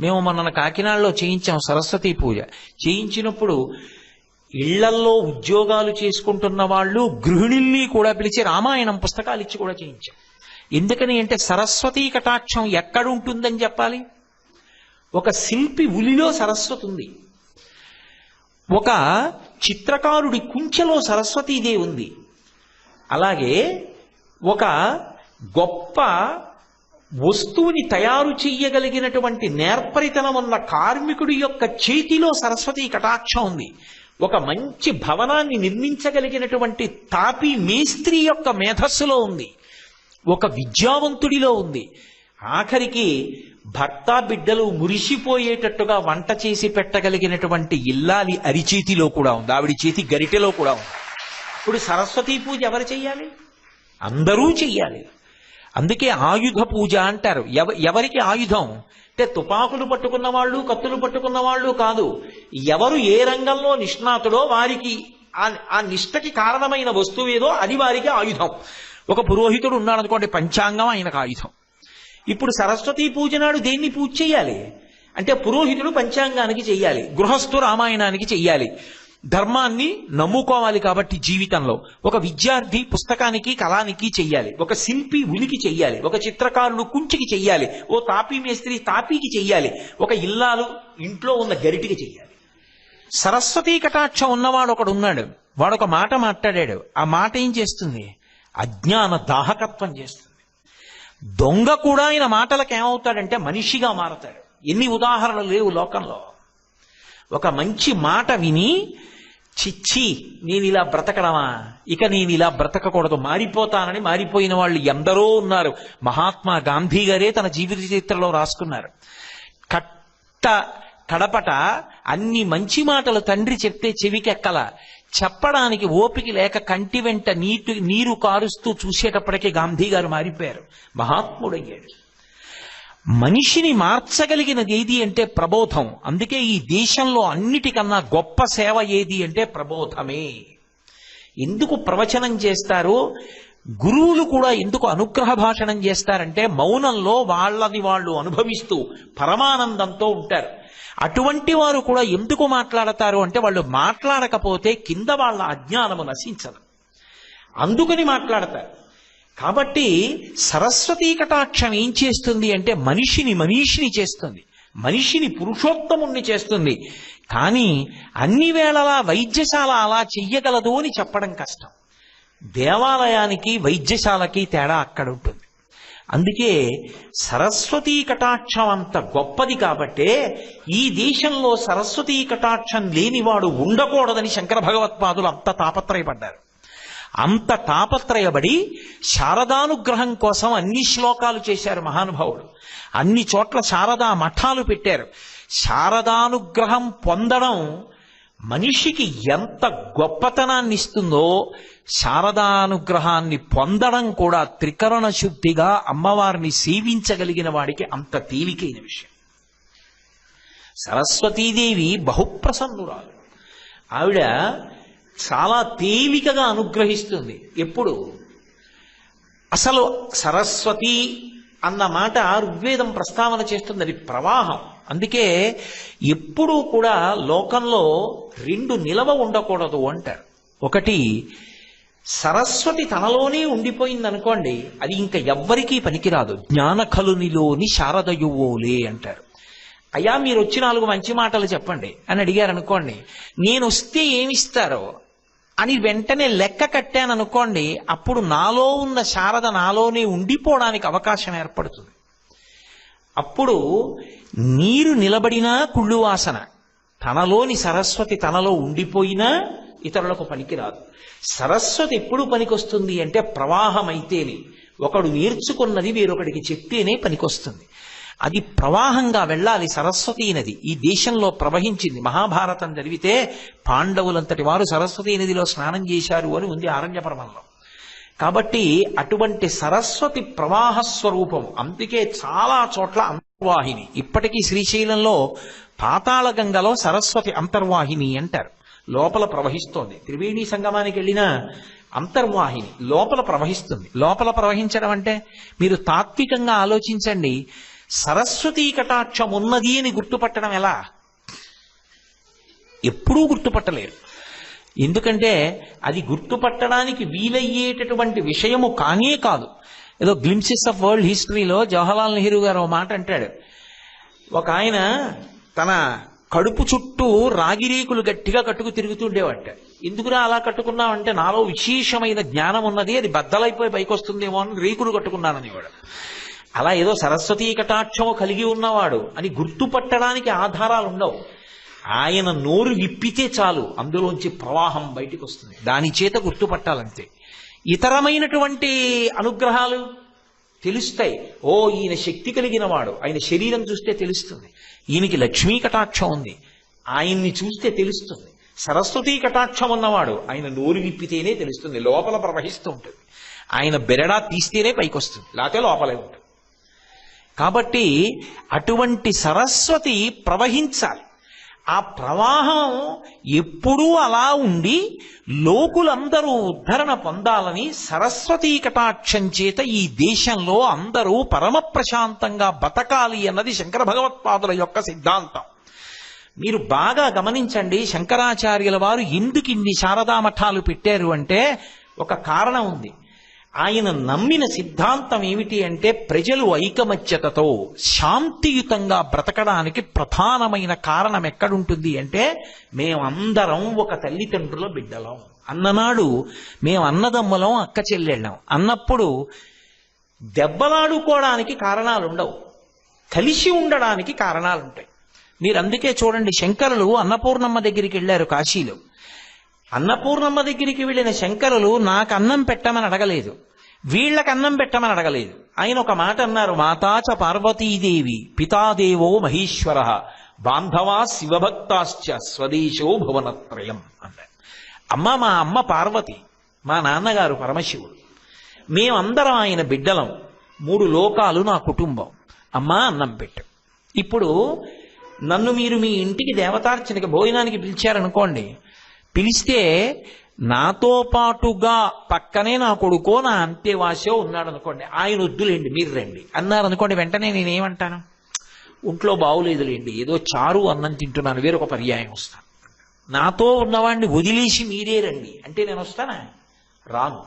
మేము మొన్న కాకినాడలో చేయించాం సరస్వతి పూజ. చేయించినప్పుడు ఇళ్ళల్లో ఉద్యోగాలు చేసుకుంటున్న వాళ్ళు గృహిణుల్ని కూడా పిలిచి రామాయణం పుస్తకాలు ఇచ్చి కూడా చేయించాం ఎందుకని అంటే సరస్వతీ కటాక్షం ఎక్కడుంటుందని చెప్పాలి? ఒక శిల్పి ఉలిలో సరస్వతి ఉంది. ఒక చిత్రకారుడి కుంచెలో సరస్వతీదే ఉంది. అలాగే ఒక గొప్ప వస్తువుని తయారు చెయ్యగలిగినటువంటి నేర్పరితనం ఉన్న కార్మికుడి యొక్క చేతిలో సరస్వతి కటాక్షం ఉంది. ఒక మంచి భవనాన్ని నిర్మించగలిగినటువంటి తాపి మేస్త్రి యొక్క మేధస్సులో ఉంది. ఒక విద్యావంతుడిలో ఉంది. ఆఖరికి భర్త బిడ్డలు మురిసిపోయేటట్టుగా వంట చేసి పెట్టగలిగినటువంటి ఇల్లాలి అరిచేతిలో కూడా ఉంది. ఆవిడ చేతి గరిటెలో కూడా ఉంది. ఇప్పుడు సరస్వతీ పూజ ఎవరు చెయ్యాలి? అందరూ చెయ్యాలి. అందుకే ఆయుధ పూజ అంటారు. ఎవ ఎవరికి ఆయుధం? అంటే తుపాకులు పట్టుకున్న వాళ్ళు కత్తులు పట్టుకున్న వాళ్ళు కాదు. ఎవరు ఏ రంగంలో నిష్ణాతుడో వారికి ఆ- ఆ నిష్టకి కారణమైన వస్తువు ఏదో అది వారికి ఆయుధం. ఒక పురోహితుడు ఉన్నాడు అనుకోండి పంచాంగం ఆయనకు ఆయుధం. ఇప్పుడు సరస్వతీ పూజ నాడు దేన్ని పూజ చేయాలి? అంటే పురోహితుడు పంచాంగానికి చెయ్యాలి గృహస్థు రామాయణానికి చెయ్యాలి ధర్మాన్ని నమ్ముకోవాలి కాబట్టి జీవితంలో. ఒక విద్యార్థి పుస్తకానికి కళానికి చెయ్యాలి. ఒక శిల్పి ఉలికి చెయ్యాలి. ఒక చిత్రకారుడు కుంచికి చెయ్యాలి. ఓ తాపీ మేస్త్రి తాపీకి చెయ్యాలి. ఒక ఇల్లాలు ఇంట్లో ఉన్న గరిటికి చెయ్యాలి. సరస్వతీ కటాక్షం ఉన్నవాడు ఒకడు ఉన్నాడు. వాడు ఒక మాట మాట్లాడాడు. ఆ మాట ఏం చేస్తుంది? అజ్ఞాన దాహకత్వం చేస్తుంది. దొంగ కూడా ఆయన మాటలకు ఏమవుతాడంటే మనిషిగా మారతాడు. ఎన్ని ఉదాహరణలు లేవు లోకంలో. ఒక మంచి మాట విని చిచ్చి నేను ఇలా బ్రతకడమా? ఇక నేను ఇలా బ్రతకకూడదు. మారిపోతానని మారిపోయిన వాళ్ళు ఎందరో ఉన్నారు. మహాత్మా గాంధీ గారే తన జీవిత చరిత్రలో రాసుకున్నారు. కట్ట కడపట అన్ని మంచి మాటలు తండ్రి చెప్తే చెవికెక్కల. చెప్పడానికి ఓపిక లేక కంటి వెంట నీటి నీరు కారుస్తూ చూసేటప్పటికే గాంధీ గారు మారిపోయారు. మహాత్ముడయ్యాడు. మనిషిని మార్చగలిగినది ఏది అంటే ప్రబోధం. అందుకే ఈ దేశంలో అన్నిటికన్నా గొప్ప సేవ ఏది అంటే ప్రబోధమే. ఎందుకు ప్రవచనం చేస్తారు? గురువులు కూడా ఎందుకు అనుగ్రహ భాషణం చేస్తారంటే మౌనంలో వాళ్ళని వాళ్ళు అనుభవిస్తూ పరమానందంతో ఉంటారు. అటువంటి వారు కూడా ఎందుకు మాట్లాడతారు అంటే వాళ్ళు మాట్లాడకపోతే కింద వాళ్ళ అజ్ఞానము నశించదు. అందుకని మాట్లాడతారు. కాబట్టి సరస్వతీ కటాక్షం ఏం చేస్తుంది అంటే మనిషిని మనీషిని చేస్తుంది. మనిషిని పురుషోత్తముణ్ణి చేస్తుంది. కానీ అన్ని వేళలా వైద్యశాల అలా చెయ్యగలదు అని చెప్పడం కష్టం. దేవాలయానికి వైద్యశాలకి తేడా అక్కడ ఉంటుంది. అందుకే సరస్వతీ కటాక్షం అంత గొప్పది కాబట్టే ఈ దేశంలో సరస్వతీ కటాక్షం లేనివాడు ఉండకూడదని శంకర భగవత్పాదులు అంత తాపత్రయపడ్డారు. అంత తాపత్రయబడి శారదానుగ్రహం కోసం అన్ని శ్లోకాలు చేశారు మహానుభావుడు. అన్ని చోట్ల శారదా మఠాలు పెట్టారు. శారదానుగ్రహం పొందడం మనిషికి ఎంత గొప్పతనాన్ని ఇస్తుందో శారదానుగ్రహాన్ని పొందడం కూడా త్రికరణ శుద్ధిగా అమ్మవారిని సేవించగలిగిన వాడికి అంత తేలికైన విషయం. సరస్వతీదేవి బహుప్రసన్నురాలు. ఆవిడ చాలా తేలికగా అనుగ్రహిస్తుంది. ఎప్పుడు? అసలు సరస్వతి అన్న మాట ఋగ్వేదం ప్రస్తావన చేస్తుంది. అది ప్రవాహం. అందుకే ఎప్పుడూ కూడా లోకంలో రెండు నిలవ ఉండకూడదు అంటారు. ఒకటి సరస్వతి తనలోనే ఉండిపోయింది అనుకోండి అది ఇంకా ఎవ్వరికీ పనికిరాదు. జ్ఞానఖలునిలోని శారదయువోలే అంటారు. అయ్యా మీరు వచ్చి నాలుగు మంచి మాటలు చెప్పండి అని అడిగారు అనుకోండి నేను వస్తే ఏమిస్తారో అని వెంటనే లెక్క కట్టాను అనుకోండి అప్పుడు నాలో ఉన్న శారద నాలోనే ఉండిపోవడానికి అవకాశం ఏర్పడుతుంది. అప్పుడు నీరు నిలబడినా కుళ్ళు వాసన తనలోని సరస్వతి తనలో ఉండిపోయినా ఇతరులకు పనికిరాదు. సరస్వతి ఎప్పుడు పనికొస్తుంది అంటే ప్రవాహం అయితేనే ఒకడు నేర్చుకున్నది వేరొకడికి చెప్తేనే పనికొస్తుంది. అది ప్రవాహంగా వెళ్ళాలి సరస్వతీ నది. ఈ దేశంలో ప్రవహించింది మహాభారతం జరిగితే పాండవులంతటి వారు సరస్వతీ నదిలో స్నానం చేశారు అని ఉంది ఆరణ్యపర్వంలో కాబట్టి అటువంటి సరస్వతి ప్రవాహ స్వరూపం అందుకే చాలా చోట్ల అంతర్వాహిని. ఇప్పటికీ శ్రీశైలంలో పాతాళ గంగలో సరస్వతి అంతర్వాహిని అంటారు. లోపల ప్రవహిస్తోంది. త్రివేణి సంగమానికి వెళ్ళినా అంతర్వాహిని లోపల ప్రవహిస్తుంది. లోపల ప్రవహించడం అంటే మీరు తాత్వికంగా ఆలోచించండి. సరస్వతీ కటాక్షం ఉన్నది అని గుర్తుపట్టడం ఎలా? ఎప్పుడూ గుర్తుపట్టలేరు ఎందుకంటే అది గుర్తుపట్టడానికి వీలయ్యేటటువంటి విషయము కానే కాదు. ఏదో గ్లిమ్సెస్ ఆఫ్ వరల్డ్ హిస్టరీలో జవహర్లాల్ నెహ్రూ గారు ఒక మాట అంటాడు. ఒక ఆయన తన కడుపు చుట్టూ రాగిరేకులు గట్టిగా కట్టుకు తిరుగుతుండేవాట ఎందుకురా అలా కట్టుకున్నామంటే నాలో విశేషమైన జ్ఞానం ఉన్నది అది బద్దలైపోయి పైకి వస్తుందేమో అని రేకులు కట్టుకున్నాననేవాడు. అలా ఏదో సరస్వతీ కటాక్షము కలిగి ఉన్నవాడు అని గుర్తుపట్టడానికి ఆధారాలు ఉండవు. ఆయన నోరు విప్పితే చాలు అందులోంచి ప్రవాహం బయటికి వస్తుంది దాని చేత గుర్తుపట్టాలంతే. ఇతరమైనటువంటి అనుగ్రహాలు తెలుస్తాయి. ఓ ఈయన శక్తి కలిగిన వాడు ఆయన శరీరం చూస్తే తెలుస్తుంది. ఈయనకి లక్ష్మీ కటాక్షం ఉంది. ఆయన్ని చూస్తే తెలుస్తుంది. సరస్వతీ కటాక్షం ఉన్నవాడు. ఆయన నోరు విప్పితేనే తెలుస్తుంది. లోపల ప్రవహిస్తూ ఉంటుంది. ఆయన బెరడా తీస్తేనే పైకి వస్తుంది లేకపోతే లోపలే ఉంటుంది. కాబట్టి అటువంటి సరస్వతి ప్రవహించాలి. ఆ ప్రవాహం ఎప్పుడూ అలా ఉండి లోకులందరూ ఉద్ధరణ పొందాలని సరస్వతీ కటాక్షం చేత ఈ దేశంలో అందరూ పరమ ప్రశాంతంగా బతకాలి అన్నది శంకర భగవత్పాదుల యొక్క సిద్ధాంతం. మీరు బాగా గమనించండి శంకరాచార్యుల వారు ఎందుకు ఇన్ని శారదా మఠాలు పెట్టారు అంటే ఒక కారణం ఉంది. ఆయన నమ్మిన సిద్ధాంతం ఏమిటి అంటే ప్రజలు ఐకమత్యతతో శాంతియుతంగా బ్రతకడానికి ప్రధానమైన కారణం ఎక్కడుంటుంది అంటే మేమందరం ఒక తల్లిదండ్రుల బిడ్డలం. అన్ననాడు మేము అన్నదమ్ములం అక్క చెల్లెళ్ళం. అన్నప్పుడు దెబ్బలాడుకోవడానికి కారణాలు ఉండవు కలిసి ఉండడానికి కారణాలు ఉంటాయి మీరు అందుకే చూడండి శంకరులు అన్నపూర్ణమ్మ దగ్గరికి వెళ్ళారు కాశీలో. అన్నపూర్ణమ్మ దగ్గరికి వెళ్ళిన శంకరులు నాకు అన్నం పెట్టమని అడగలేదు. వీళ్ళకి అన్నం పెట్టమని అడగలేదు. ఆయన ఒక మాట అన్నారు మాతాచ పార్వతీదేవి పితాదేవో మహేశ్వర బాంధవా శివభక్తాశ్చ స్వదేశో భువనత్రయం అన్నారు అమ్మ మా అమ్మ పార్వతి మా నాన్నగారు పరమశివుడు మేమందరం ఆయన బిడ్డలం మూడు లోకాలు నా కుటుంబం అమ్మా అన్నం పెట్టు. ఇప్పుడు నన్ను మీరు మీ ఇంటికి దేవతార్చనకి భోజనానికి పిలిచారనుకోండి పిలిస్తే నాతో పాటుగా పక్కనే నా కొడుకో నా అంత్యవాసో ఉన్నాడు అనుకోండి ఆయన వద్దులేండి మీరు రండి. అన్నారు అనుకోండి వెంటనే నేనేమంటాను? ఒంట్లో బాగులేదులేండి ఏదో చారు అన్నం తింటున్నాను వేరొక పర్యాయం వస్తాను. నాతో ఉన్నవాడిని వదిలేసి మీరే రండి. అంటే నేను వస్తానా? రాను.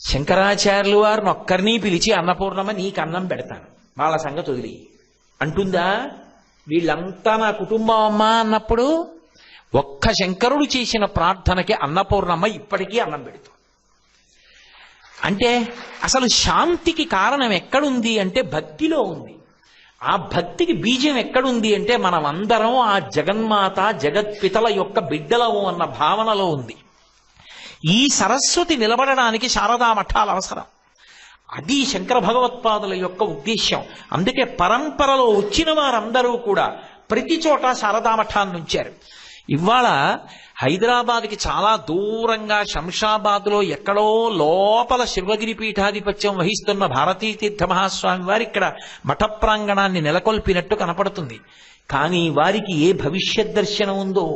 శంకరాచార్యులు వారిని ఒక్కరిని పిలిచి అన్నపూర్ణమ్మ నీకు అన్నం పెడతాను. వాళ్ళ సంగతి వదిలి అంటుందా? వీళ్ళంతా నా కుటుంబం అమ్మా అన్నప్పుడు ఒక్క శంకరుడు చేసిన ప్రార్థనకి అన్నపూర్ణమ్మ ఇప్పటికీ అన్నం పెడుతుంది అంటే అసలు శాంతికి కారణం ఎక్కడుంది అంటే భక్తిలో ఉంది. ఆ భక్తికి బీజం ఎక్కడుంది అంటే మనం అందరం ఆ జగన్మాత జగత్పితల యొక్క బిడ్డలము అన్న భావనలో ఉంది. ఈ సరస్వతి నిలబడడానికి శారదా మఠాలు అవసరం. అది శంకర భగవత్పాదుల యొక్క ఉద్దేశ్యం. అందుకే పరంపరలో వచ్చిన వారందరూ కూడా ప్రతి చోట శారదా మఠాన్ని ఉంచారు. ఇవాళ హైదరాబాద్కి చాలా దూరంగా శంషాబాద్లో ఎక్కడో లోపల శివగిరి పీఠాధిపత్యం వహిస్తున్న భారతీ తీర్థ మహాస్వామి వారి ఇక్కడ మఠ ప్రాంగణాన్ని నెలకొల్పినట్టు కనపడుతుంది. కానీ వారికి ఏ భవిష్యత్ దర్శనం ఉందో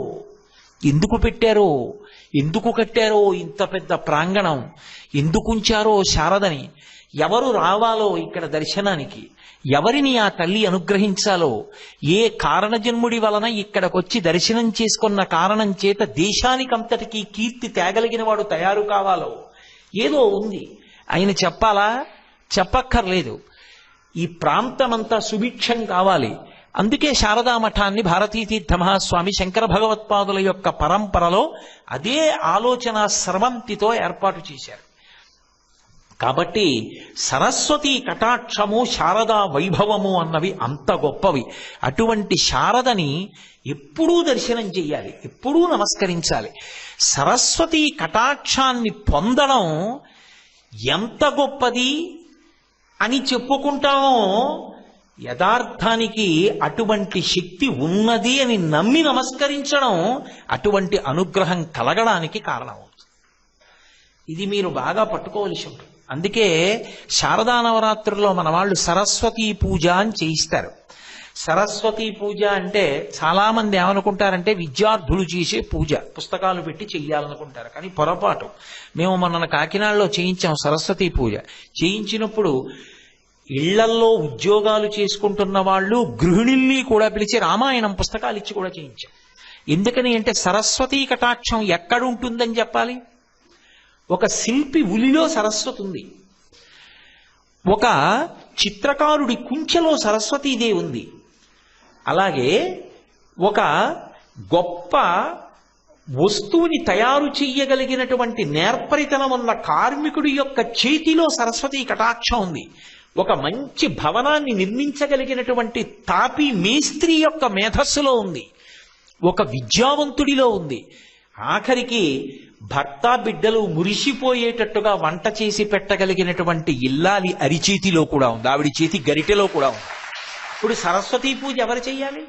ఎందుకు పెట్టారో ఎందుకు కట్టారో ఇంత పెద్ద ప్రాంగణం ఎందుకు ఉంచారో శారదని ఎవరు రావాలో ఇక్కడ దర్శనానికి ఎవరిని ఆ తల్లి అనుగ్రహించాలో ఏ కారణజన్ముడి వలన ఇక్కడికొచ్చి దర్శనం చేసుకున్న కారణం చేత దేశానికంతటికీ కీర్తి తేగలిగిన వాడు తయారు కావాలో? ఏదో ఉంది. ఆయన చెప్పాలా? చెప్పక్కర్లేదు. ఈ ప్రాంతమంతా సుభిక్షం కావాలి. అందుకే శారదా మఠాన్ని భారతీ తీర్థ మహాస్వామి శంకర భగవత్పాదుల యొక్క పరంపరలో అదే ఆలోచన స్రవంతితో ఏర్పాటు చేశారు. కాబట్టి సరస్వతి కటాక్షము శారదా వైభవము అన్నవి అంత గొప్పవి. అటువంటి శారదని ఎప్పుడూ దర్శనం చెయ్యాలి ఎప్పుడూ నమస్కరించాలి. సరస్వతి కటాక్షాన్ని పొందడం ఎంత గొప్పది అని చెప్పుకుంటామో యథార్థానికి అటువంటి శక్తి ఉన్నది అని నమ్మి నమస్కరించడం అటువంటి అనుగ్రహం కలగడానికి కారణం ఇది మీరు బాగా పట్టుకోవలసి ఉంటుంది. అందుకే శారదా నవరాత్రుల్లో మన వాళ్ళు సరస్వతీ పూజ అని చేయిస్తారు. సరస్వతీ పూజ అంటే చాలా మంది ఏమనుకుంటారంటే విద్యార్థులు చేసే పూజ పుస్తకాలు పెట్టి చెయ్యాలనుకుంటారు. కానీ పొరపాటు. మేము మొన్న కాకినాడలో చేయించాం సరస్వతీ పూజ. చేయించినప్పుడు ఇళ్ళల్లో ఉద్యోగాలు చేసుకుంటున్న వాళ్ళు గృహిణుల్ని కూడా పిలిచి రామాయణం పుస్తకాలు ఇచ్చి కూడా చేయించాం. ఎందుకని అంటే సరస్వతీ కటాక్షం ఎక్కడుంటుందని చెప్పాలి? ఒక శిల్పి ఉలిలో సరస్వతి ఉంది. ఒక చిత్రకారుడి కుంచెలో సరస్వతీదేవి ఉంది. అలాగే ఒక గొప్ప వస్తువుని తయారు చెయ్యగలిగినటువంటి నేర్పరితనం ఉన్న కార్మికుడి యొక్క చేతిలో సరస్వతి కటాక్షం ఉంది. ఒక మంచి భవనాన్ని నిర్మించగలిగినటువంటి తాపి మేస్త్రి యొక్క మేధస్సులో ఉంది. ఒక విద్యావంతుడిలో ఉంది. ఆఖరికి భర్త బిడ్డలు మురిసిపోయేటట్టుగా వంట చేసి పెట్టగలిగినటువంటి ఇల్లాలి అరిచేతిలో కూడా ఉంది. ఆవిడ చేతి గరిటెలో కూడా ఉంది. ఇప్పుడు సరస్వతీ పూజ ఎవరు చెయ్యాలి?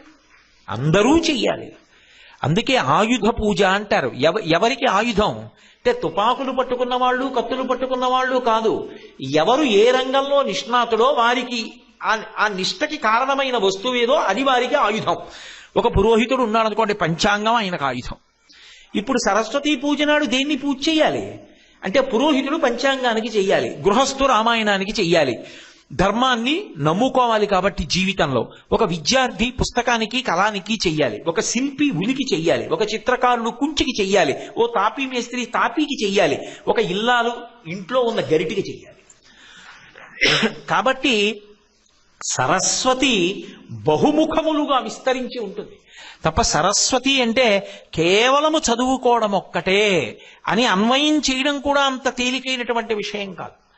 అందరూ చెయ్యాలి. అందుకే ఆయుధ పూజ అంటారు. ఎవ ఎవరికి ఆయుధం? అంటే తుపాకులు పట్టుకున్న వాళ్ళు కత్తులు పట్టుకున్న వాళ్ళు కాదు. ఎవరు ఏ రంగంలో నిష్ణాతుడో వారికి ఆ- నిష్ఠకి నిష్టకి కారణమైన వస్తువు ఏదో అది వారికి ఆయుధం. ఒక పురోహితుడు ఉన్నాడు అనుకోండి పంచాంగం ఆయనకు ఆయుధం. ఇప్పుడు సరస్వతీ పూజ నాడు దేన్ని పూజ చేయాలి? అంటే పురోహితుడు పంచాంగానికి చెయ్యాలి గృహస్థు రామాయణానికి చెయ్యాలి ధర్మాన్ని నమ్ముకోవాలి కాబట్టి జీవితంలో ఒక విద్యార్థి పుస్తకానికి కళానికి చెయ్యాలి ఒక శిల్పి ఉనికి చెయ్యాలి ఒక చిత్రకారుడు కుంచికి చెయ్యాలి ఓ తాపీ మేస్త్రి తాపీకి చెయ్యాలి ఒక ఇల్లాలు ఇంట్లో ఉన్న గరిటికి చెయ్యాలి కాబట్టి సరస్వతి బహుముఖములుగా విస్తరించి ఉంటుంది. తప్ప సరస్వతి అంటే కేవలము చదువుకోవడం ఒక్కటే అని అన్వయం చేయడం కూడా అంత తేలికైనటువంటి విషయం కాదు.